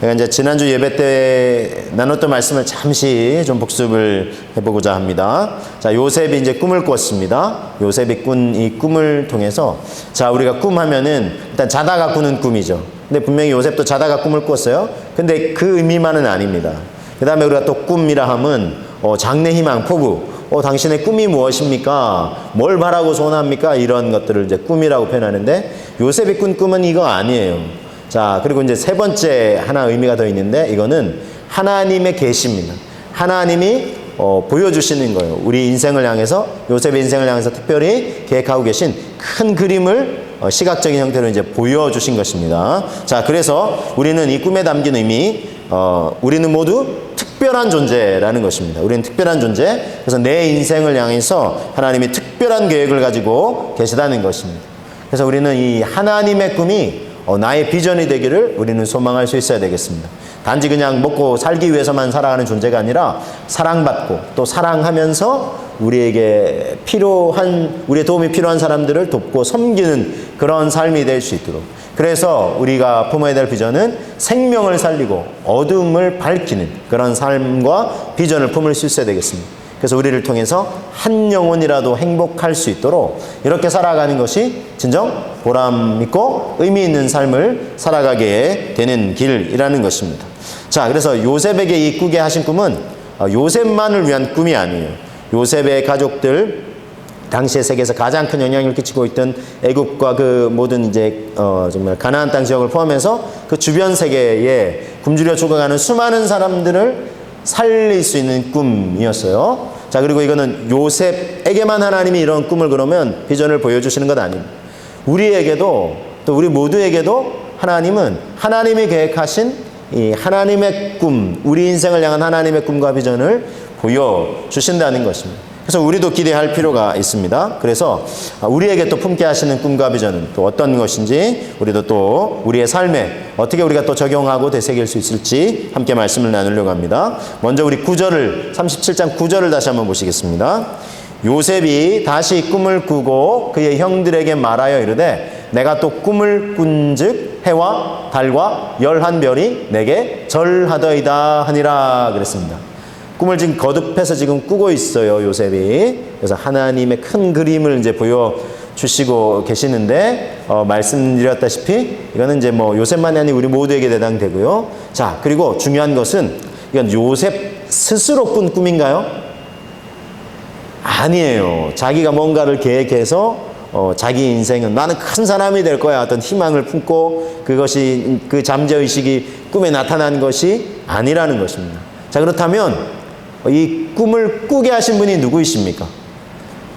제가 이제 지난주 예배 때 나눴던 말씀을 잠시 좀 복습을 해보고자 합니다. 자, 요셉이 이제 꿈을 꿨습니다. 요셉이 꾼 이 꿈을 통해서 자, 우리가 꿈 하면은 일단 자다가 꾸는 꿈이죠. 근데 분명히 요셉도 자다가 꿈을 꿨어요. 근데 그 의미만은 아닙니다. 그 다음에 우리가 또 꿈이라 함은 어, 장래 희망, 포부. 어, 당신의 꿈이 무엇입니까? 뭘 바라고 소원합니까? 이런 것들을 이제 꿈이라고 표현하는데 요셉이 꾼 꿈은 이거 아니에요. 자, 그리고 이제 세 번째 하나 의미가 더 있는데 이거는 하나님의 계시입니다. 하나님이 어, 보여주시는 거예요. 우리 인생을 향해서 요셉의 인생을 향해서 특별히 계획하고 계신 큰 그림을 어, 시각적인 형태로 이제 보여주신 것입니다. 자, 그래서 우리는 이 꿈에 담긴 의미, 어, 우리는 모두 특별한 존재라는 것입니다. 우리는 특별한 존재. 그래서 내 인생을 향해서 하나님이 특별한 계획을 가지고 계시다는 것입니다. 그래서 우리는 이 하나님의 꿈이 어, 나의 비전이 되기를 우리는 소망할 수 있어야 되겠습니다. 단지 그냥 먹고 살기 위해서만 살아가는 존재가 아니라 사랑받고 또 사랑하면서 우리에게 필요한 우리의 도움이 필요한 사람들을 돕고 섬기는 그런 삶이 될 수 있도록 그래서 우리가 품어야 될 비전은 생명을 살리고 어둠을 밝히는 그런 삶과 비전을 품을 수 있어야 되겠습니다. 그래서 우리를 통해서 한 영혼이라도 행복할 수 있도록 이렇게 살아가는 것이 진정 보람 있고 의미 있는 삶을 살아가게 되는 길이라는 것입니다. 자, 그래서 요셉에게 이 꾸게 하신 꿈은 어, 요셉만을 위한 꿈이 아니에요. 요셉의 가족들, 당시의 세계에서 가장 큰 영향을 끼치고 있던 애국과 그 모든 이제 어 정말 가나안 땅 지역을 포함해서 그 주변 세계에 굶주려 죽어가는 수많은 사람들을 살릴 수 있는 꿈이었어요. 자, 그리고 이거는 요셉에게만 하나님이 이런 꿈을 그러면 비전을 보여주시는 것 아닙니다. 우리에게도 또 우리 모두에게도 하나님은 하나님이 계획하신 이 하나님의 꿈, 우리 인생을 향한 하나님의 꿈과 비전을 보여주신다는 것입니다. 그래서 우리도 기대할 필요가 있습니다. 그래서 우리에게 또 품게 하시는 꿈과 비전은 또 어떤 것인지 우리도 또 우리의 삶에 어떻게 우리가 또 적용하고 되새길 수 있을지 함께 말씀을 나누려고 합니다. 먼저 우리 9절을 37장 9절을 다시 한번 보시겠습니다. 요셉이 다시 꿈을 꾸고 그의 형들에게 말하여 이르되 내가 또 꿈을 꾼즉 해와 달과 열한 별이 내게 절하더이다 하니라 그랬습니다. 꿈을 지금 거듭해서 지금 꾸고 있어요, 요셉이. 그래서 하나님의 큰 그림을 이제 보여 주시고 계시는데, 어, 말씀드렸다시피, 이거는 이제 뭐 요셉만이 아닌 우리 모두에게 해당되고요. 자, 그리고 중요한 것은, 이건 요셉 스스로 꾼 꿈인가요? 아니에요. 자기가 뭔가를 계획해서 어, 자기 인생은 나는 큰 사람이 될 거야 어떤 희망을 품고 그것이 그 잠재의식이 꿈에 나타난 것이 아니라는 것입니다. 자 그렇다면 이 꿈을 꾸게 하신 분이 누구이십니까?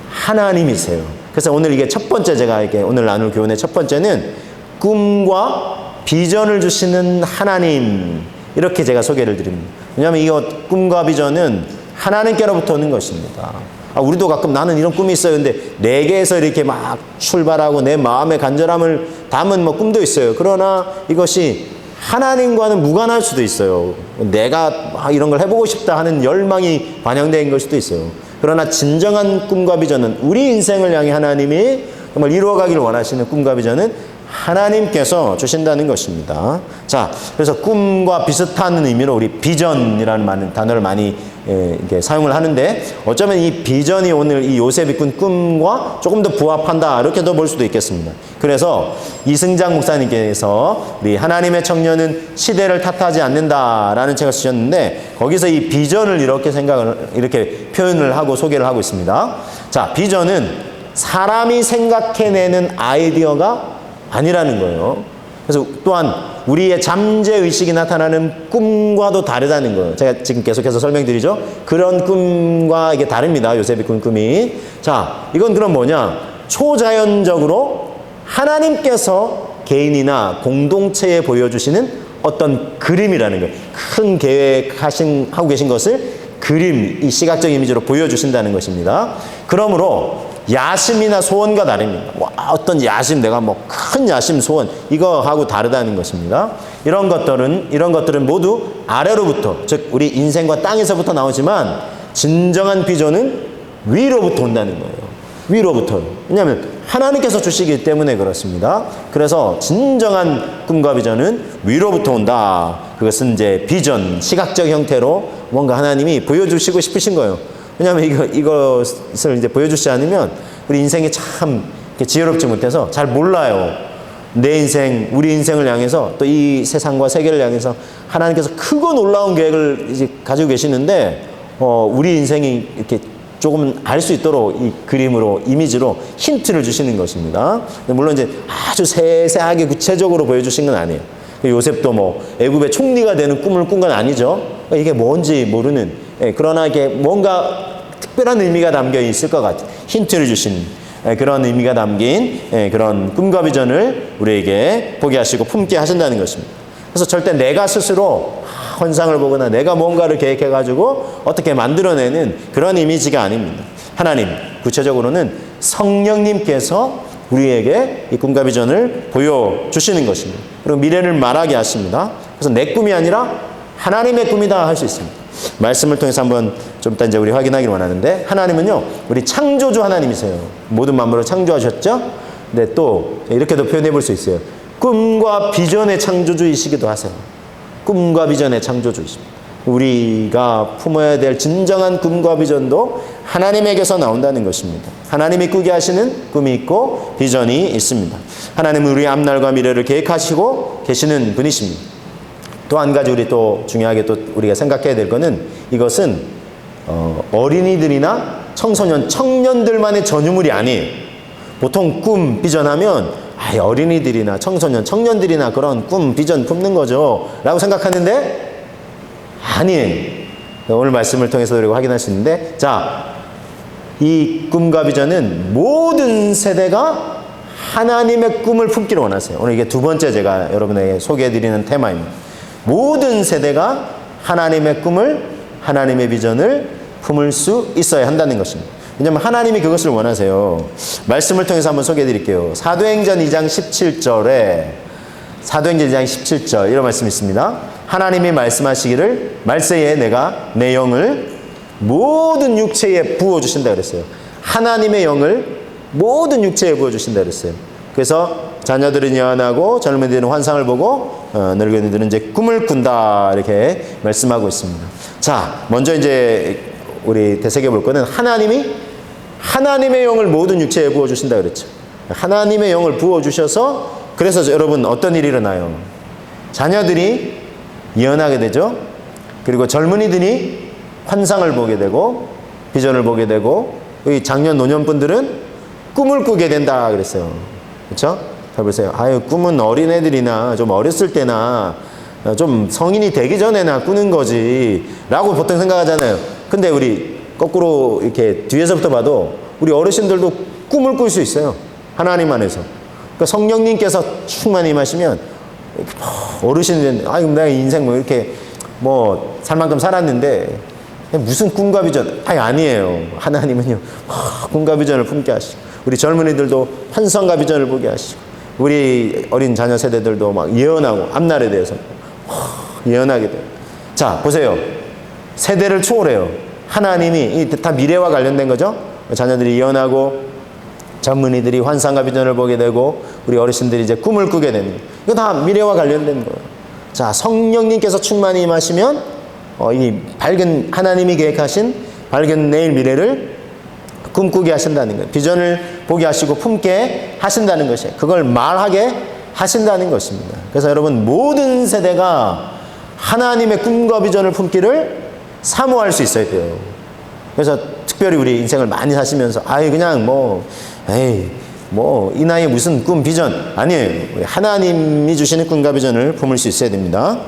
하나님이세요. 그래서 오늘 이게 첫 번째 제가 이게 오늘 나눌 교훈의 첫 번째는 꿈과 비전을 주시는 하나님 이렇게 제가 소개를 드립니다. 왜냐하면 이거 꿈과 비전은 하나님께로부터 오는 것입니다. 아, 우리도 가끔 나는 이런 꿈이 있어요. 근데 내게에서 이렇게 막 출발하고 내 마음의 간절함을 담은 뭐 꿈도 있어요. 그러나 이것이 하나님과는 무관할 수도 있어요. 내가 막 이런 걸 해보고 싶다 하는 열망이 반영된 걸 수도 있어요. 그러나 진정한 꿈과 비전은 우리 인생을 향해 하나님이 정말 이루어가기를 원하시는 꿈과 비전은 하나님께서 주신다는 것입니다. 자, 그래서 꿈과 비슷한 의미로 우리 비전이라는 단어를 많이 예, 이렇게 사용을 하는데 어쩌면 이 비전이 오늘 이 요셉이 꾼 꿈과 조금 더 부합한다 이렇게도 볼 수도 있겠습니다. 그래서 이승장 목사님께서 우리 하나님의 청년은 시대를 탓하지 않는다라는 책을 쓰셨는데 거기서 이 비전을 이렇게 생각을 이렇게 표현을 하고 소개를 하고 있습니다. 자, 비전은 사람이 생각해내는 아이디어가 아니라는 거예요. 그래서 또한 우리의 잠재 의식이 나타나는 꿈과도 다르다는 거예요. 제가 지금 계속해서 설명드리죠. 그런 꿈과 이게 다릅니다. 요셉이 꾼 꿈이. 자, 이건 그럼 뭐냐? 초자연적으로 하나님께서 개인이나 공동체에 보여주시는 어떤 그림이라는 거예요. 큰 계획하신 하고 계신 것을 그림, 이 시각적 이미지로 보여주신다는 것입니다. 그러므로 야심이나 소원과 다릅니다. 와, 어떤 야심, 내가 뭐 큰 야심, 소원, 이거하고 다르다는 것입니다. 이런 것들은, 이런 것들은 모두 아래로부터, 즉, 우리 인생과 땅에서부터 나오지만, 진정한 비전은 위로부터 온다는 거예요. 위로부터. 왜냐하면 하나님께서 주시기 때문에 그렇습니다. 그래서 진정한 꿈과 비전은 위로부터 온다. 그것은 이제 비전, 시각적 형태로 뭔가 하나님이 보여주시고 싶으신 거예요. 왜냐하면 이거, 이것을 이제 보여주지 않으면 우리 인생이 참 지혜롭지 못해서 잘 몰라요. 내 인생, 우리 인생을 향해서 또 이 세상과 세계를 향해서 하나님께서 크고 놀라운 계획을 이제 가지고 계시는데, 어, 우리 인생이 이렇게 조금 알 수 있도록 이 그림으로, 이미지로 힌트를 주시는 것입니다. 물론 이제 아주 세세하게 구체적으로 보여주신 건 아니에요. 요셉도 뭐 애굽의 총리가 되는 꿈을 꾼 건 아니죠. 이게 뭔지 모르는. 예, 그러나 이게 뭔가 특별한 의미가 담겨 있을 것 같아요. 힌트를 주신 예, 그런 의미가 담긴 예, 그런 꿈과 비전을 우리에게 보게 하시고 품게 하신다는 것입니다. 그래서 절대 내가 스스로 환상을 보거나 내가 뭔가를 계획해 가지고 어떻게 만들어내는 그런 이미지가 아닙니다. 하나님 구체적으로는 성령님께서 우리에게 이 꿈과 비전을 보여주시는 것입니다. 그리고 미래를 말하게 하십니다. 그래서 내 꿈이 아니라 하나님의 꿈이다 할 수 있습니다. 말씀을 통해서 한번 좀 이따 이제 우리 확인하기를 원하는데 하나님은요 우리 창조주 하나님이세요. 모든 만물을 창조하셨죠. 근데 또 이렇게도 표현해 볼 수 있어요. 꿈과 비전의 창조주이시기도 하세요. 꿈과 비전의 창조주이십니다. 우리가 품어야 될 진정한 꿈과 비전도 하나님에게서 나온다는 것입니다. 하나님이 꾸게 하시는 꿈이 있고 비전이 있습니다. 하나님은 우리 앞날과 미래를 계획하시고 계시는 분이십니다. 또 한 가지 우리 또 중요하게 또 우리가 생각해야 될 것은 이것은 어, 어린이들이나 청소년, 청년들만의 전유물이 아니에요. 보통 꿈, 비전하면 아, 어린이들이나 청소년, 청년들이나 그런 꿈, 비전 품는 거죠. 라고 생각하는데 아니에요. 오늘 말씀을 통해서 우리가 확인할 수 있는데 자, 이 꿈과 비전은 모든 세대가 하나님의 꿈을 품기를 원하세요. 오늘 이게 두 번째 제가 여러분에게 소개해드리는 테마입니다. 모든 세대가 하나님의 꿈을, 하나님의 비전을 품을 수 있어야 한다는 것입니다. 왜냐하면 하나님이 그것을 원하세요. 말씀을 통해서 한번 소개해 드릴게요. 사도행전 2장 17절에 사도행전 2장 17절 이런 말씀이 있습니다. 하나님이 말씀하시기를 말세에 내가 내 영을 모든 육체에 부어 주신다 그랬어요. 하나님의 영을 모든 육체에 부어 주신다 그랬어요. 그래서 자녀들은 예언하고 젊은이들은 환상을 보고 어, 늙은이들은 이제 꿈을 꾼다 이렇게 말씀하고 있습니다. 자, 먼저 이제 우리 되새겨 볼 거는 하나님이 하나님의 영을 모든 육체에 부어 주신다 그랬죠. 하나님의 영을 부어 주셔서 그래서 여러분 어떤 일이 일어나요? 자녀들이 예언하게 되죠. 그리고 젊은이들이 환상을 보게 되고 비전을 보게 되고 이 장년 노년분들은 꿈을 꾸게 된다 그랬어요. 그렇죠? 잘 보세요. 아유 꿈은 어린애들이나 좀 어렸을 때나 좀 성인이 되기 전에나 꾸는 거지 라고 보통 생각하잖아요. 근데 우리 거꾸로 이렇게 뒤에서부터 봐도 우리 어르신들도 꿈을 꿀 수 있어요. 하나님 안에서. 그러니까 성령님께서 충만히 임하시면 어르신은 아유 내가 인생 뭐 이렇게 뭐 살 만큼 살았는데 무슨 꿈과 비전 아니 아니에요 하나님은요 꿈과 비전을 품게 하시고 우리 젊은이들도 환상과 비전을 보게 하시고 우리 어린 자녀 세대들도 막 예언하고 앞날에 대해서 예언하게 돼요 자 보세요 세대를 초월해요 하나님이 다 미래와 관련된 거죠 자녀들이 예언하고 젊은이들이 환상과 비전을 보게 되고 우리 어르신들이 이제 꿈을 꾸게 되는. 이거 다 미래와 관련된 거예요. 자, 성령님께서 충만히 임하시면 어, 이 밝은 하나님이 계획하신 밝은 내일 미래를 꿈꾸게 하신다는 거예요. 비전을 보게 하시고 품게 하신다는 것이에요. 그걸 말하게 하신다는 것입니다. 그래서 여러분 모든 세대가 하나님의 꿈과 비전을 품기를 사모할 수 있어야 돼요. 그래서 특별히 우리 인생을 많이 사시면서 아유 그냥 뭐 에이 뭐 이 나이에 무슨 꿈 비전 아니에요 하나님이 주시는 꿈과 비전을 품을 수 있어야 됩니다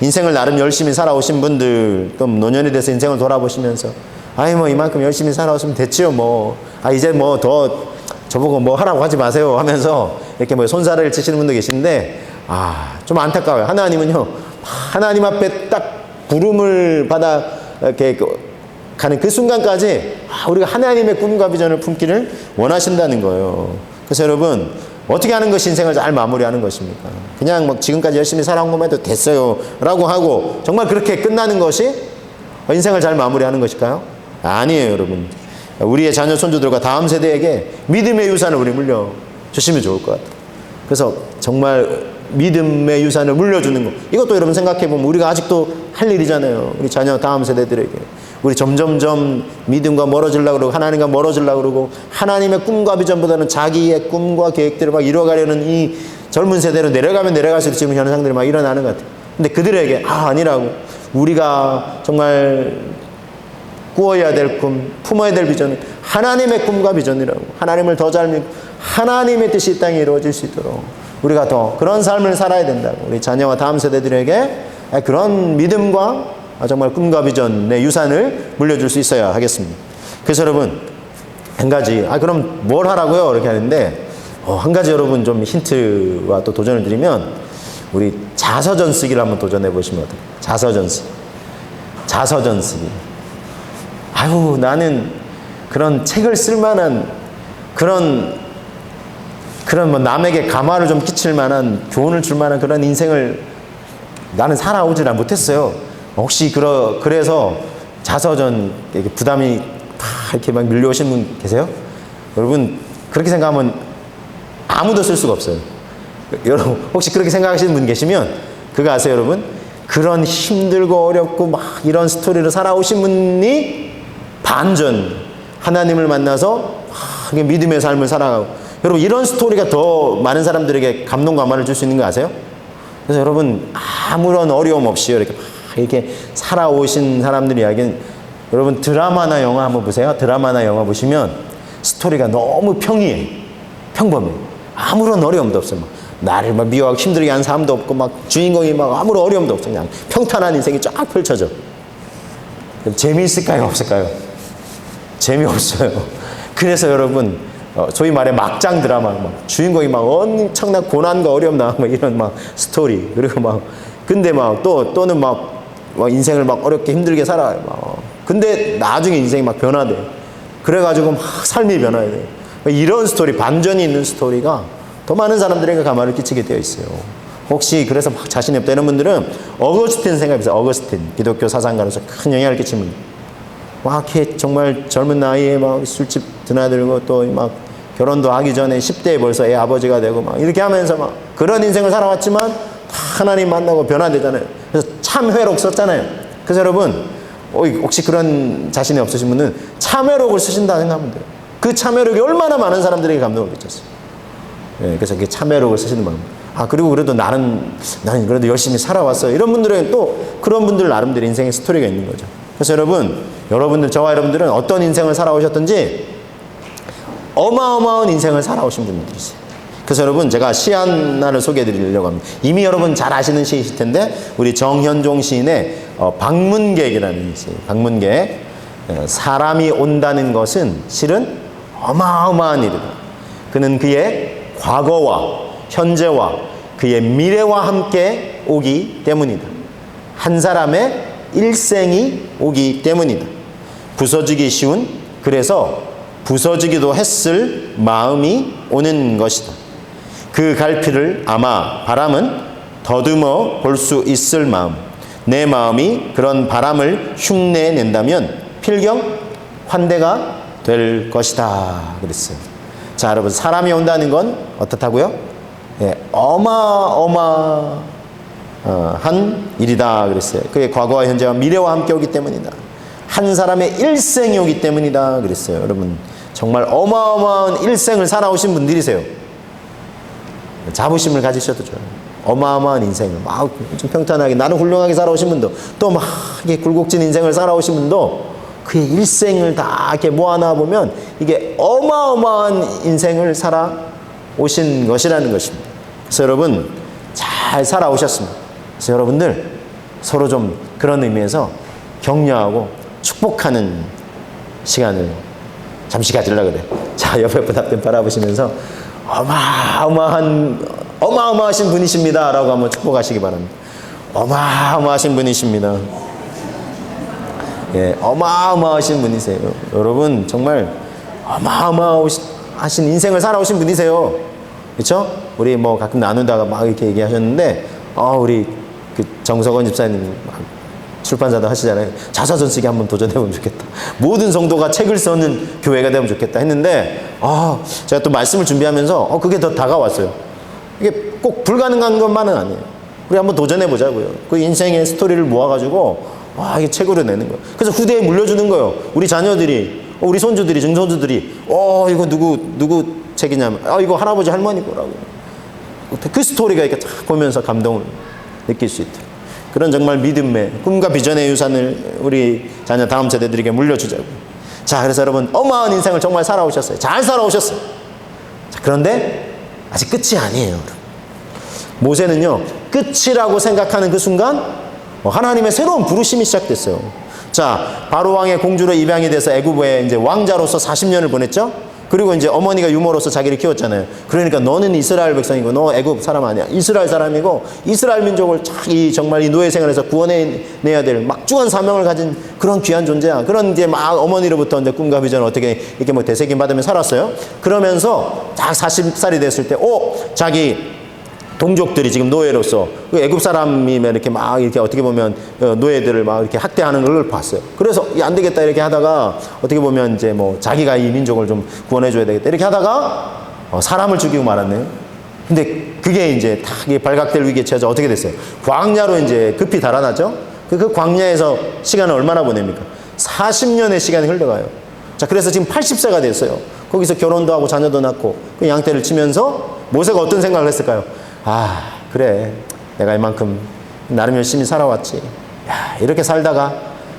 인생을 나름 열심히 살아오신 분들 또 노년이 돼서 인생을 돌아보시면서 아이 뭐 이만큼 열심히 살아오시면 됐지요 뭐 아 이제 뭐 더 저보고 뭐 하라고 하지 마세요 하면서 이렇게 뭐 손살을 치시는 분도 계신데 아 좀 안타까워요 하나님은요 하나님 앞에 딱 부름을 받아 이렇게 가는 그 순간까지 아, 우리가 하나님의 꿈과 비전을 품기를 원하신다는 거예요. 그래서 여러분 어떻게 하는 것이 인생을 잘 마무리하는 것입니까? 그냥 뭐 지금까지 열심히 살아온 것만 해도 됐어요 라고 하고 정말 그렇게 끝나는 것이 인생을 잘 마무리하는 것일까요? 아니에요, 여러분. 우리의 자녀 손주들과 다음 세대에게 믿음의 유산을 우리 물려 주시면 좋을 것 같아요. 그래서 정말 믿음의 유산을 물려주는 것 이것도 여러분 생각해 보면 우리가 아직도 할 일이잖아요. 우리 자녀 다음 세대들에게 우리 점점점 믿음과 멀어지려고 그러고 하나님과 멀어지려고 그러고 하나님의 꿈과 비전보다는 자기의 꿈과 계획들을 막 이뤄가려는 이 젊은 세대로 내려가면 내려갈수록 지금 현상들이 막 일어나는 것 같아요. 근데 그들에게 아 아니라고 우리가 정말 꾸어야 될 꿈, 품어야 될 비전은 하나님의 꿈과 비전이라고 하나님을 더 잘 믿고 하나님의 뜻이 이 땅에 이루어질 수 있도록 우리가 더 그런 삶을 살아야 된다고 우리 자녀와 다음 세대들에게 그런 믿음과 정말 꿈과 비전의 유산을 물려줄 수 있어야 하겠습니다. 그래서 여러분 한 가지 아 그럼 뭘 하라고요? 이렇게 하는데 어, 한 가지 여러분 좀 힌트와 또 도전을 드리면 우리 자서전 쓰기를 한번 도전해 보시면 어떨까요? 자서전 쓰기. 자서전 쓰기. 아유 나는 그런 책을 쓸 만한 그런 그런 뭐 남에게 감화를 좀 끼칠 만한 교훈을 줄 만한 그런 인생을 나는 살아오질 못했어요. 혹시 그러, 그래서 자서전 부담이 다 이렇게 막 밀려오신 분 계세요? 여러분 그렇게 생각하면 아무도 쓸 수가 없어요. 여러분 혹시 그렇게 생각하시는 분 계시면 그거 아세요, 여러분? 그런 힘들고 어렵고 막 이런 스토리를 살아오신 분이 반전 하나님을 만나서 막 믿음의 삶을 살아가고 여러분 이런 스토리가 더 많은 사람들에게 감동 감화를 줄 수 있는 거 아세요? 그래서 여러분 아무런 어려움 없이 이렇게 막 이렇게 살아오신 사람들 이야기는 여러분 드라마나 영화 한번 보세요. 드라마나 영화 보시면 스토리가 너무 평이해. 평범해. 아무런 어려움도 없어요. 막 나를 막 미워하고 힘들게 하는 사람도 없고 막 주인공이 막 아무런 어려움도 없어. 그냥 평탄한 인생이 쫙 펼쳐져. 재미있을까요? 없을까요? 재미없어요. 그래서 여러분 어, 소위 말해 막장 드라마 막 주인공이 막 엄청난 고난과 어려움 나막 이런 막 스토리 그리고 막 근데 막 또 또는 막, 막 인생을 막 어렵게 힘들게 살아요. 막. 근데 나중에 인생이 막 변화돼. 그래가지고 막 삶이 변화돼. 이런 스토리 반전이 있는 스토리가 더 많은 사람들에게 감화를 끼치게 되어 있어요. 혹시 그래서 막 자신이 없다 이런 분들은 어거스틴 생각해보세요. 어거스틴 기독교 사상가로서 큰 영향을 분. 막 정말 젊은 나이에 막 술집 드나들고 또 막 결혼도 하기 전에 10대에 벌써 애 아버지가 되고 막 이렇게 하면서 막 그런 인생을 살아왔지만 다 하나님 만나고 변화되잖아요. 그래서 참회록 썼잖아요. 그래서 여러분 어, 혹시 그런 자신이 없으신 분은 참회록을 쓰신다 생각하면 돼요. 그 참회록이 얼마나 많은 사람들에게 감동을 끼쳤어요. 예, 그래서 그 참회록을 쓰시는 마음. 아 그리고 그래도 나는 나는 그래도 열심히 살아왔어요. 이런 분들은 또 그런 분들 나름대로 인생의 스토리가 있는 거죠. 그래서 여러분, 여러분들 저와 여러분들은 어떤 인생을 살아오셨든지 어마어마한 인생을 살아오신 분들이세요. 그래서 여러분 제가 시 하나를 소개해 드리려고 합니다. 이미 여러분 잘 아시는 시이실 텐데 우리 정현종 시인의 어, 방문객이라는 시. 방문객. 어, 사람이 온다는 것은 실은 어마어마한 일이다. 그는 그의 과거와 현재와 그의 미래와 함께 오기 때문이다. 한 사람의 일생이 오기 때문이다. 부서지기 쉬운 그래서 부서지기도 했을 마음이 오는 것이다. 그 갈피를 아마 바람은 더듬어 볼 수 있을 마음. 내 마음이 그런 바람을 흉내 낸다면 필경 환대가 될 것이다. 그랬어요. 자, 여러분, 사람이 온다는 건 어떻다고요? 예, 어마어마한 일이다. 그랬어요. 그의 과거와 현재와 미래와 함께 오기 때문이다. 한 사람의 일생이 오기 때문이다. 그랬어요. 여러분, 정말 어마어마한 일생을 살아오신 분들이세요. 자부심을 가지셔도 좋아요. 어마어마한 인생을 막 좀 평탄하게 나는 훌륭하게 살아오신 분도 또 막 이게 굴곡진 인생을 살아오신 분도 그의 일생을 다 이렇게 모아놔 보면 이게 어마어마한 인생을 살아오신 것이라는 것입니다. 그래서 여러분 잘 살아오셨습니다. 그래서 여러분들 서로 좀 그런 의미에서 격려하고 축복하는 시간을 잠시 가지려고 그래. 자, 옆에 분 앞에 바라보시면서 어마어마한, 어마어마하신 분이십니다. 라고 한번 축복하시기 바랍니다. 어마어마하신 분이십니다. 예, 어마어마하신 분이세요. 여러분, 정말 어마어마하신 인생을 살아오신 분이세요. 그렇죠? 우리 뭐 가끔 나누다가 막 이렇게 얘기하셨는데, 어, 우리 그 정석원 집사님 출판사도 하시잖아요. 자사전 쓰기 한번 도전해보면 좋겠다. 모든 성도가 책을 써는 교회가 되면 좋겠다 했는데, 아, 제가 또 말씀을 준비하면서, 어, 그게 더 다가왔어요. 이게 꼭 불가능한 것만은 아니에요. 우리 한번 도전해보자고요. 그 인생의 스토리를 모아가지고, 아, 이게 책으로 내는 거예요. 그래서 후대에 물려주는 거예요. 우리 자녀들이, 어, 우리 손주들이, 증손주들이, 어, 이거 누구, 누구 책이냐면, 아, 이거 할아버지 할머니 거라고. 그 스토리가 이렇게 쫙 보면서 감동을 느낄 수 있도록. 그런 정말 믿음의 꿈과 비전의 유산을 우리 자녀 다음 세대들에게 물려주자고. 자, 그래서 여러분 어마어마한 인생을 정말 살아오셨어요. 잘 살아오셨어요. 자, 그런데 아직 끝이 아니에요. 여러분. 모세는요 끝이라고 생각하는 그 순간 어, 하나님의 새로운 부르심이 시작됐어요. 자, 바로 왕의 공주로 입양이 돼서 애굽에 이제 왕자로서 40년을 보냈죠. 그리고 이제 어머니가 유모로서 자기를 키웠잖아요. 그러니까 너는 이스라엘 백성이고 너 애굽 사람 아니야. 이스라엘 사람이고 이스라엘 민족을 이 정말 이 노예 생활에서 구원해내야 될 막중한 사명을 가진 그런 귀한 존재야. 그런 이제 막 어머니로부터 이제 꿈과 비전을 어떻게 이렇게 뭐 되새김 받으며 살았어요. 그러면서 딱 40살이 됐을 때, 오 자기 동족들이 지금 노예로서 그 애굽 사람이면 이렇게 막 이렇게 어떻게 보면 어, 노예들을 막 이렇게 학대하는 걸 봤어요. 그래서 이안 되겠다 이렇게 하다가 어떻게 보면 이제 뭐 자기가 이 민족을 좀 구원해 줘야 되겠다 이렇게 하다가 어, 사람을 죽이고 말았네요. 근데 그게 이제 딱 발각될 위기에 처해서 어떻게 됐어요? 광야로 이제 급히 달아나죠. 그, 그 광야에서 시간을 얼마나 보냅니까? 40년의 시간이 흘러가요. 자, 그래서 지금 80세가 됐어요. 거기서 결혼도 하고 자녀도 낳고 그 양떼를 치면서 모세가 어떤 생각을 했을까요? 아, 그래. 내가 이만큼 나름 열심히 살아왔지. 야, 이렇게 살다가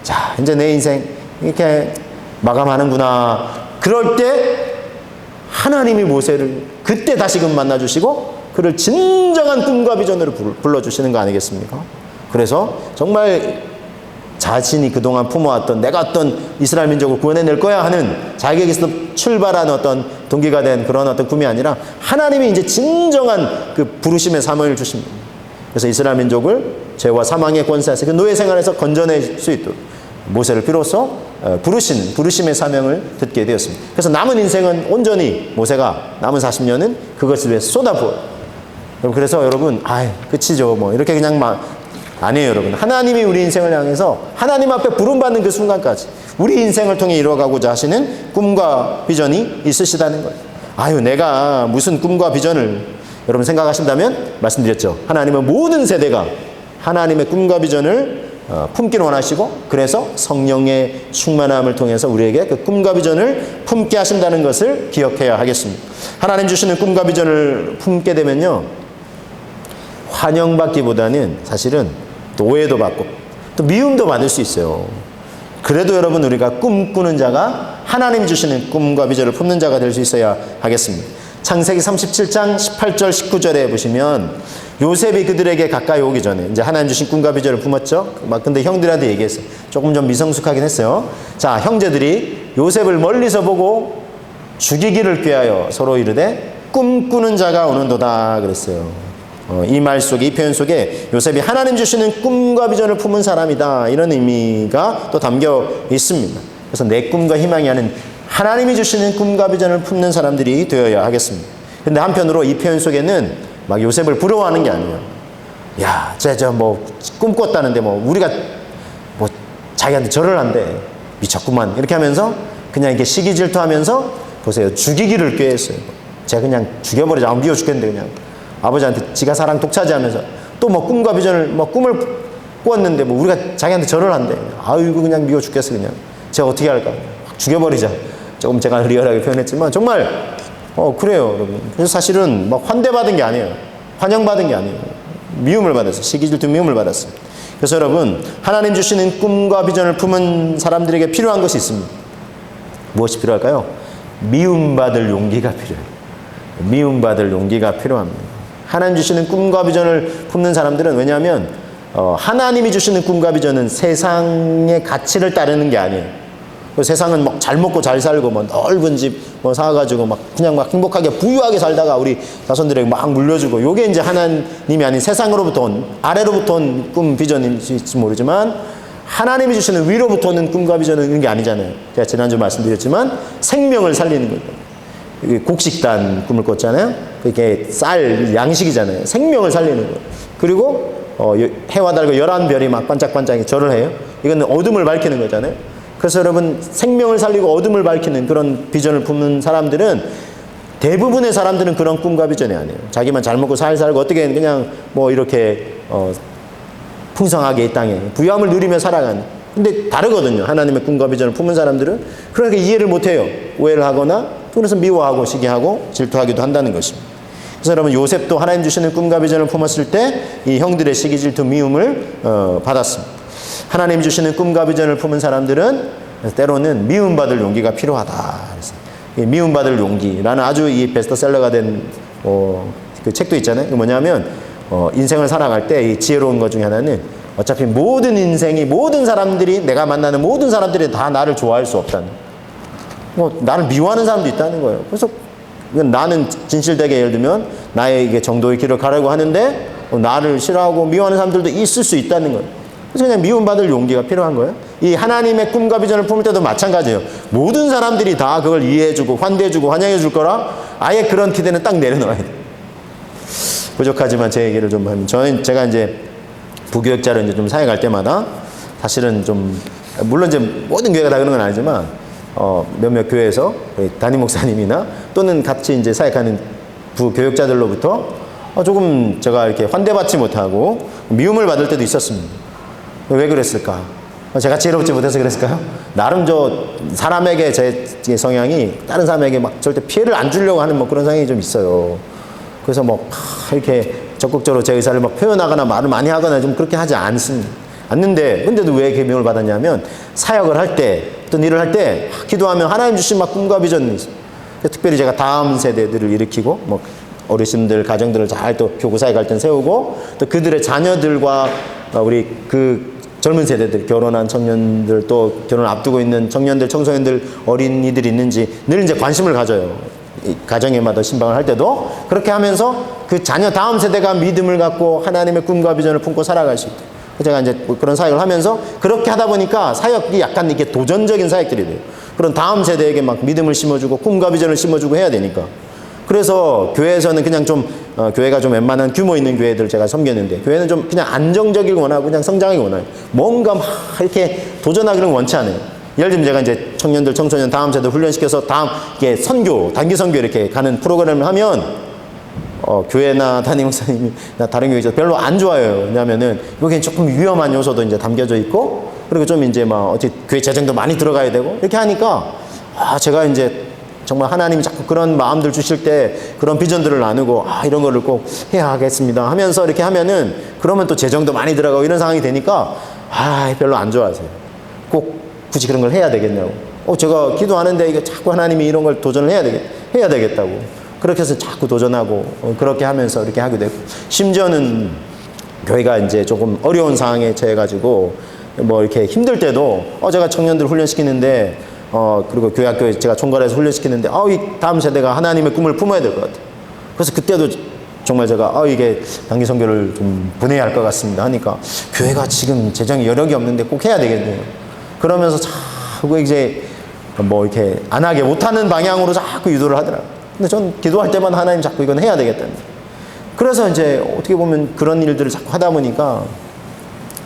자, 이제 내 인생 이렇게 마감하는구나. 그럴 때 하나님이 모세를 그때 다시금 만나주시고 그를 진정한 꿈과 비전으로 불- 불러주시는 거 아니겠습니까? 그래서 정말 자신이 그동안 품어왔던 내가 어떤 이스라엘 민족을 구원해낼 거야 하는 자기에게서 출발한 어떤 동기가 된 그런 어떤 꿈이 아니라 하나님이 이제 진정한 그 부르심의 사명을 주십니다. 그래서 이스라엘 민족을 죄와 사망의 권세에서 그 노예 생활에서 건져낼 수 있도록 모세를 비로소 어, 부르신 부르심의 사명을 듣게 되었습니다. 그래서 남은 인생은 온전히 모세가 남은 40년은 그것을 위해 쏟아부어. 그래서 여러분 아 끝이죠 뭐 이렇게 그냥 막 아니에요 여러분. 하나님이 우리 인생을 향해서 하나님 앞에 부름받는 그 순간까지 우리 인생을 통해 이루어가고자 하시는 꿈과 비전이 있으시다는 거예요. 아유 내가 무슨 꿈과 비전을 여러분 생각하신다면 말씀드렸죠. 하나님은 모든 세대가 하나님의 꿈과 비전을 어, 품기를 원하시고 그래서 성령의 충만함을 통해서 우리에게 그 꿈과 비전을 품게 하신다는 것을 기억해야 하겠습니다. 하나님 주시는 꿈과 비전을 품게 되면요. 환영받기보다는 사실은 또 오해도 받고 또 미움도 받을 수 있어요. 그래도 여러분 우리가 꿈꾸는 자가 하나님 주시는 꿈과 비전을 품는 자가 될 수 있어야 하겠습니다. 창세기 37장 18절 19절에 보시면 요셉이 그들에게 가까이 오기 전에 이제 하나님 주신 꿈과 비전을 품었죠. 막 근데 형들한테 얘기했어요. 조금 좀 미성숙하긴 했어요. 자, 형제들이 요셉을 멀리서 보고 죽이기를 꾀하여 서로 이르되 꿈꾸는 자가 오는도다 그랬어요. 어, 이말 속에 이 표현 속에 요셉이 하나님 주시는 꿈과 비전을 품은 사람이다 이런 의미가 또 담겨 있습니다. 그래서 내 꿈과 희망이 아닌 하나님이 주시는 꿈과 비전을 품는 사람들이 되어야 하겠습니다. 근데 한편으로 이 표현 속에는 막 요셉을 부러워하는 게 아니에요. 야, 쟤저뭐 꿈꿨다는데 뭐 우리가 뭐 자기한테 절을 한대 미쳤구만 이렇게 하면서 그냥 이렇게 시기 질투하면서 보세요 죽이기를 꾀했어요. 제가 그냥 죽여버리자. 아, 미워 죽겠는데 그냥 아버지한테 지가 사랑 독차지하면서 또 뭐 꿈과 비전을 뭐 꿈을 꾸었는데 뭐 우리가 자기한테 절을 한대. 아이고 그냥 미워 죽겠어 그냥. 제가 어떻게 할까? 확 죽여버리자. 조금 제가 리얼하게 표현했지만 정말 어 그래요 여러분. 그래서 사실은 막 환대받은 게 아니에요. 환영받은 게 아니에요. 미움을 받았어요. 시기 질투 미움을 받았습니다. 그래서 여러분 하나님 주시는 꿈과 비전을 품은 사람들에게 필요한 것이 있습니다. 무엇이 필요할까요? 미움받을 용기가 필요해요. 미움받을 용기가 필요합니다. 하나님 주시는 꿈과 비전을 품는 사람들은 왜냐하면 어, 하나님이 주시는 꿈과 비전은 세상의 가치를 따르는 게 아니에요. 그 세상은 막 잘 먹고 잘 살고 뭐 넓은 집뭐 사가지고 막 그냥 막 행복하게 부유하게 살다가 우리 자손들에게 막 물려주고 요게 이제 하나님이 아닌 세상으로부터 온 아래로부터 온 꿈 비전일지 모르지만 하나님이 주시는 위로부터 오는 꿈과 비전은 그런 게 아니잖아요. 제가 지난주 말씀드렸지만 생명을 살리는 거예요. 곡식단 꿈을 꿨잖아요. 그게 쌀 양식이잖아요. 생명을 살리는 거예요. 그리고 어, 여- 해와 달과 열한 별이 막 반짝반짝이 절을 해요. 이건 어둠을 밝히는 거잖아요. 그래서 여러분 생명을 살리고 어둠을 밝히는 그런 비전을 품는 사람들은 대부분의 사람들은 그런 꿈과 비전이 아니에요. 자기만 잘 먹고 살 살고 어떻게 그냥 뭐 이렇게 어, 풍성하게 이 땅에 부유함을 누리며 살아가는. 근데 다르거든요. 하나님의 꿈과 비전을 품은 사람들은 그러니까 이해를 못해요. 오해를 하거나 그래서 미워하고 시기하고 질투하기도 한다는 것입니다. 그래서 여러분 요셉도 하나님 주시는 꿈과 비전을 품었을 때 이 형들의 시기 질투 미움을 어, 받았습니다. 하나님 주시는 꿈과 비전을 품은 사람들은 때로는 미움받을 용기가 필요하다. 미움받을 용기라는 아주 이 베스트셀러가 된 어, 그 책도 있잖아요. 그 뭐냐면 어, 인생을 살아갈 때 이 지혜로운 것 중에 하나는 어차피 모든 인생이 모든 사람들이 내가 만나는 모든 사람들이 다 나를 좋아할 수 없다는. 뭐 나를 미워하는 사람도 있다는 거예요. 그래서 이건 나는 진실되게 예를 들면 나의 이게 정도의 길을 가려고 하는데 어, 나를 싫어하고 미워하는 사람들도 있을 수 있다는 거예요. 그래서 그냥 미움받을 용기가 필요한 거예요. 이 하나님의 꿈과 비전을 품을 때도 마찬가지예요. 모든 사람들이 다 그걸 이해해주고 환대해주고 환영해줄 거라 아예 그런 기대는 딱 내려놓아야 돼요. 부족하지만 제 얘기를 좀 하면 저는 제가 이제 부교육자로 이제 좀 사역할 때마다 사실은 좀 물론 이제 모든 교회가 다 그런 건 아니지만 어 몇몇 교회에서 담임 목사님이나 또는 같이 이제 사역하는 부교육자들로부터 어 조금 제가 이렇게 환대받지 못하고 미움을 받을 때도 있었습니다. 왜 그랬을까? 어, 제가 지혜롭지 못해서 그랬을까요? 나름 저 사람에게 제, 제 성향이 다른 사람에게 막 절대 피해를 안 주려고 하는 뭐 그런 성향이 좀 있어요. 그래서 뭐 하, 이렇게 적극적으로 제 의사를 막 표현하거나 말을 많이 하거나 좀 그렇게 하지 않습니다. 않는데 근데도 왜 개명을 받았냐면 사역을 할때 어떤 일을 할 때 기도하면 하나님 주신 막 꿈과 비전이 있어요. 특별히 제가 다음 세대들을 일으키고 뭐 어르신들 가정들을 잘 또 교구 사역 할땐 세우고 또 그들의 자녀들과 어, 우리 그 젊은 세대들 결혼한 청년들 또 결혼 앞두고 있는 청년들 청소년들 어린이들이 있는지 늘 이제 관심을 가져요. 이 가정에마다 신방을 할 때도 그렇게 하면서 그 자녀 다음 세대가 믿음을 갖고 하나님의 꿈과 비전을 품고 살아갈 수 있다. 제가 이제 뭐 그런 사역을 하면서 그렇게 하다 보니까 사역이 약간 이게 도전적인 사역들이 돼요. 그런 다음 세대에게 막 믿음을 심어주고 꿈과 비전을 심어주고 해야 되니까. 그래서 교회에서는 그냥 좀 어, 교회가 좀 웬만한 규모 있는 교회들 제가 섬겼는데 교회는 좀 그냥 안정적이길 원하고 그냥 성장하기 원해요. 뭔가 막 이렇게 도전하기를 원치 않아요. 예를 들면 제가 이제 청년들 청소년 다음 세대 훈련시켜서 다음 이게 선교 단기 선교 이렇게 가는 프로그램을 하면 어, 교회나 담임 목사님이 나 다른 교회에서 별로 안 좋아해요. 왜냐면은 여기는 조금 위험한 요소도 이제 담겨져 있고 그리고 좀 이제 막 어찌 교회 재정도 많이 들어가야 되고 이렇게 하니까 아 제가 이제 정말 하나님이 자꾸 그런 마음들 주실 때 그런 비전들을 나누고 아 이런 거를 꼭 해야 하겠습니다 하면서 이렇게 하면은 그러면 또 재정도 많이 들어가고 이런 상황이 되니까 아 별로 안 좋아하세요. 꼭 굳이 그런 걸 해야 되겠냐고. 어 제가 기도하는데 이거 자꾸 하나님이 이런 걸 도전을 해야 되겠 해야 되겠다고. 그렇게 해서 자꾸 도전하고 어, 그렇게 하면서 이렇게 하게 되고 심지어는 교회가 이제 조금 어려운 상황에 처해 가지고 뭐 이렇게 힘들 때도 어 제가 청년들 훈련시키는데 어 그리고 교회 학교에 제가 총괄해서 훈련시키는데 어이 다음 세대가 하나님의 꿈을 품어야 될 것 같아요. 그래서 그때도 정말 제가 어 이게 단기 선교를 좀 보내야 할 것 같습니다 하니까 교회가 지금 재정이 여력이 없는데 꼭 해야 되겠네요. 그러면서 자꾸 이제 뭐 이렇게 안 하게 못하는 방향으로 자꾸 유도를 하더라고요. 근데 전 기도할 때마다 하나님 자꾸 이건 해야 되겠다는. 그래서 이제 어떻게 보면 그런 일들을 자꾸 하다 보니까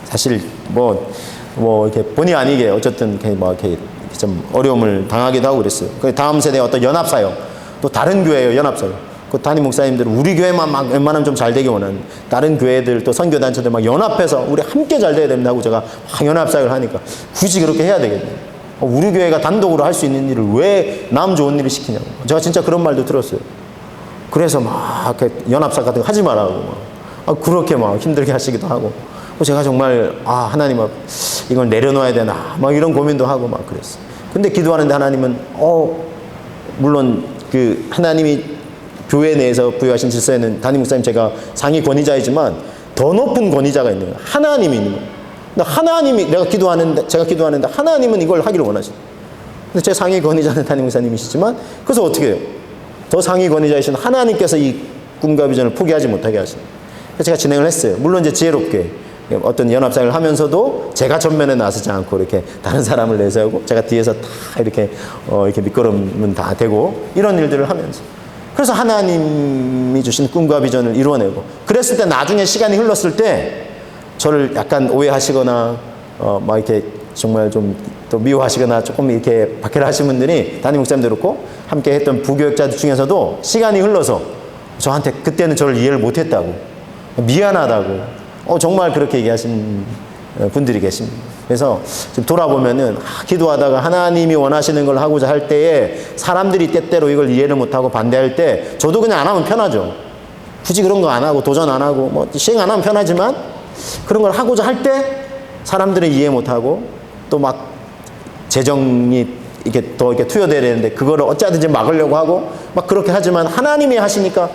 사실 뭐, 뭐 이렇게 본의 아니게 어쨌든 이렇게 뭐 이렇게 좀 어려움을 당하기도 하고 그랬어요. 그 다음 세대 어떤 연합사역, 또 다른 교회요, 연합사역. 그 담임 목사님들은 우리 교회만 막 웬만하면 좀 잘 되기 원하는 다른 교회들 또 선교 단체들 막 연합해서 우리 함께 잘 돼야 된다고 제가 막 연합사역을 하니까 굳이 그렇게 해야 되겠네요. 어, 우리 교회가 단독으로 할 수 있는 일을 왜 남 좋은 일을 시키냐고. 제가 진짜 그런 말도 들었어요. 그래서 막 연합사 같은 거 하지 말라고 막 아, 그렇게 막 힘들게 하시기도 하고 제가 정말 아 하나님 앞 이걸 내려놓아야 되나 막 이런 고민도 하고 막 그랬어요. 근데 기도하는데 하나님은 어 물론 그 하나님이 교회 내에서 부여하신 질서에는 담임 목사님 제가 상위 권위자이지만 더 높은 권위자가 있는 거예요. 하나님이 있는 거예요. 하나님이 내가 기도하는데 제가 기도하는데 하나님은 이걸 하기를 원하시는 근데 제 상위 권위자는 담임 목사님이시지만 그래서 어떻게 해요? 더 상위 권위자이신 하나님께서 이 꿈과 비전을 포기하지 못하게 하시는 제가 진행을 했어요. 물론 이제 지혜롭게 어떤 연합사역을 하면서도 제가 전면에 나서지 않고 이렇게 다른 사람을 내세우고 제가 뒤에서 다 이렇게 어 이렇게 밑거름은 다 되고 이런 일들을 하면서 그래서 하나님이 주신 꿈과 비전을 이루어내고 그랬을 때 나중에 시간이 흘렀을 때 저를 약간 오해하시거나 어, 막 이렇게 정말 좀 또 미워하시거나 조금 이렇게 박해를 하신 분들이 담임 목사님도 그렇고 함께 했던 부교육자들 중에서도 시간이 흘러서 저한테 그때는 저를 이해를 못했다고 미안하다고 어, 정말 그렇게 얘기하신 어, 분들이 계십니다. 그래서 지금 돌아보면은 아, 기도하다가 하나님이 원하시는 걸 하고자 할 때에 사람들이 때때로 이걸 이해를 못하고 반대할 때 저도 그냥 안 하면 편하죠. 굳이 그런 거 안 하고 도전 안 하고 뭐 시행 안 하면 편하지만 그런 걸 하고자 할 때 사람들은 이해 못하고 또 막 재정이 이렇게 더 이렇게 투여돼야 되는데 그거를 어찌하든지 막으려고 하고 막 그렇게 하지만 하나님이 하시니까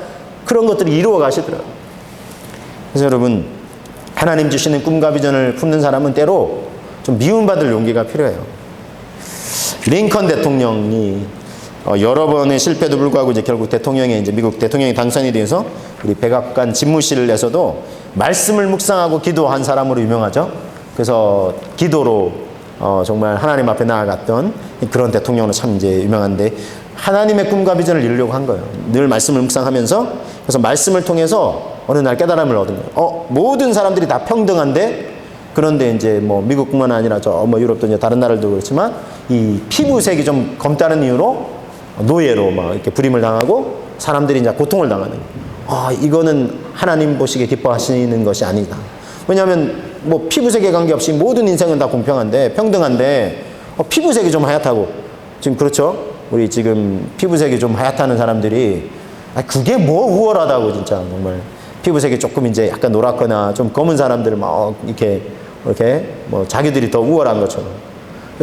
그런 것들이 이루어 가시더라고요. 그래서 여러분 하나님 주시는 꿈과 비전을 품는 사람은 때로 좀 미움받을 용기가 필요해요. 링컨 대통령이 어, 여러 번의 실패도 불구하고 이제 결국 대통령이 이제 미국 대통령이 당선이 돼서 우리 백악관 집무실을 내서도 말씀을 묵상하고 기도한 사람으로 유명하죠. 그래서 기도로 어, 정말 하나님 앞에 나아갔던 그런 대통령으로 참 이제 유명한데 하나님의 꿈과 비전을 이루려고 한 거예요. 늘 말씀을 묵상하면서 그래서 말씀을 통해서 어느 날 깨달음을 얻은 거예요. 어, 모든 사람들이 다 평등한데 그런데 이제 뭐 미국뿐만 아니라 저 뭐 유럽도 이제 다른 나라도 그렇지만 이 피부색이 좀 검다는 이유로 노예로 막 이렇게 불임을 당하고 사람들이 이제 고통을 당하는 거예요. 아, 이거는 하나님 보시기에 기뻐하시는 것이 아니다. 왜냐하면 뭐 피부색에 관계없이 모든 인생은 다 공평한데 평등한데 어, 피부색이 좀 하얗다고 지금 그렇죠? 우리 지금 피부색이 좀 하얗다는 사람들이 아, 그게 뭐 우월하다고 진짜 정말 피부색이 조금 이제 약간 노랗거나 좀 검은 사람들을 막 이렇게 이렇게 뭐 자기들이 더 우월한 것처럼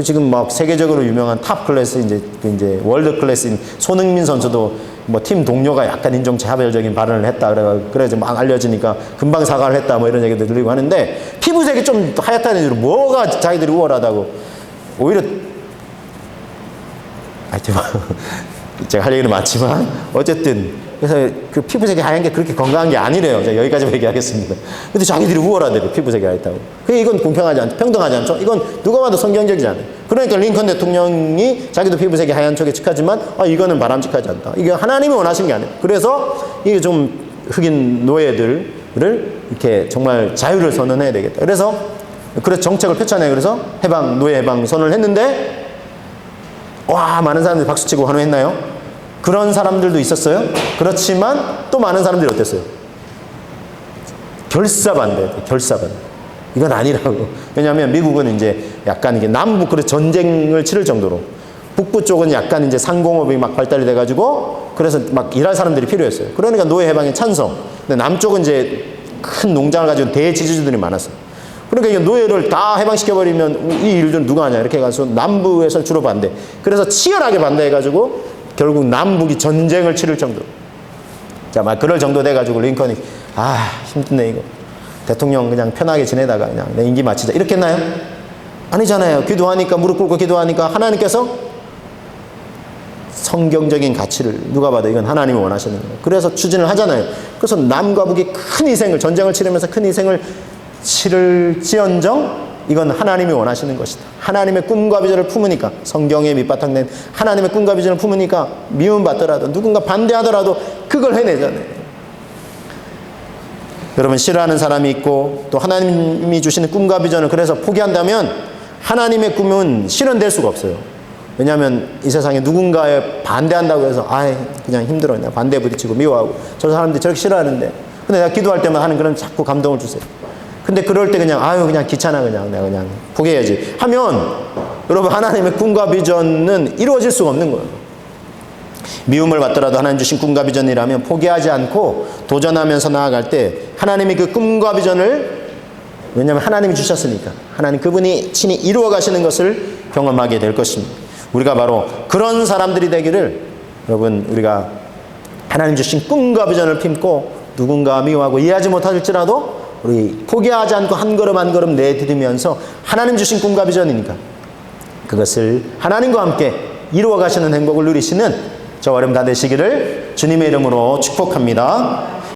지금 막 세계적으로 유명한 탑 클래스 이제 그 이제 월드 클래스인 손흥민 선수도 뭐 팀 동료가 약간 인종 차별적인 발언을 했다 그래 그래서 막 알려지니까 금방 사과를 했다 뭐 이런 얘기도 들리고 하는데 피부색이 좀 하얗다는 이유로 뭐가 자기들이 우월하다고. 오히려 하여튼 뭐 제가 할 얘기는 많지만 어쨌든 그래서 그 피부색이 하얀 게 그렇게 건강한 게 아니래요. 제가 여기까지 얘기하겠습니다. 근데 자기들이 우월하대요. 피부색이 하얗다고. 그게 이건 공평하지 않죠. 평등하지 않죠. 이건 누가 봐도 성경적이지 않아요. 그러니까 링컨 대통령이 자기도 피부색이 하얀 쪽에 측하지만 아 이거는 바람직하지 않다. 이게 하나님이 원하신 게 아니에요. 그래서 이게 좀 흑인 노예들을 이렇게 정말 자유를 선언해야 되겠다. 그래서 그래서 정책을 펼쳐내요. 그래서 해방 노예 해방 선언을 했는데 와 많은 사람들이 박수치고 환호했나요? 그런 사람들도 있었어요. 그렇지만 또 많은 사람들이 어땠어요? 결사반대, 결사반대. 이건 아니라고. 왜냐하면 미국은 이제 약간 이게 남북 그래 전쟁을 치를 정도로 북부 쪽은 약간 이제 상공업이 막 발달이 돼가지고 그래서 막 일할 사람들이 필요했어요. 그러니까 노예 해방에 찬성. 근데 남쪽은 이제 큰 농장을 가지고 대지주들이 많았어요. 그러니까 이 노예를 다 해방시켜버리면 이 일들은 누가 하냐 이렇게 해서 남부에서 주로 반대. 그래서 치열하게 반대해가지고 결국 남북이 전쟁을 치를 정도. 자, 막 그럴 정도 돼가지고 링컨이 아 힘드네 이거. 대통령 그냥 편하게 지내다가 그냥 내 임기 마치자 이렇게 했나요? 아니잖아요. 기도하니까 무릎 꿇고 기도하니까 하나님께서 성경적인 가치를 누가 봐도 이건 하나님이 원하시는 거예요. 그래서 추진을 하잖아요. 그래서 남과 북이 큰 희생을 전쟁을 치르면서 큰 희생을 치를지언정 이건 하나님이 원하시는 것이다. 하나님의 꿈과 비전을 품으니까 성경에 밑바탕된 하나님의 꿈과 비전을 품으니까 미움받더라도 누군가 반대하더라도 그걸 해내잖아요. 여러분 싫어하는 사람이 있고 또 하나님이 주시는 꿈과 비전을 그래서 포기한다면 하나님의 꿈은 실현될 수가 없어요. 왜냐하면 이 세상에 누군가에 반대한다고 해서 아 그냥 힘들어 그냥 반대 부딪히고 미워하고 저 사람들이 저렇게 싫어하는데 근데 내가 기도할 때만 하는 그런 자꾸 감동을 주세요. 근데 그럴 때 그냥 아유 그냥 귀찮아 그냥 내가 그냥 포기해야지 하면 여러분 하나님의 꿈과 비전은 이루어질 수가 없는 거예요. 미움을 받더라도 하나님 주신 꿈과 비전이라면 포기하지 않고 도전하면서 나아갈 때 하나님이 그 꿈과 비전을 왜냐하면 하나님이 주셨으니까 하나님 그분이 친히 이루어 가시는 것을 경험하게 될 것입니다. 우리가 바로 그런 사람들이 되기를 여러분 우리가 하나님 주신 꿈과 비전을 품고 누군가 미워하고 이해하지 못할지라도 우리 포기하지 않고 한 걸음 한 걸음 내디디면서 하나님 주신 꿈과 비전이니까 그것을 하나님과 함께 이루어 가시는 행복을 누리시는 저 어름 다 되시기를 주님의 이름으로 축복합니다.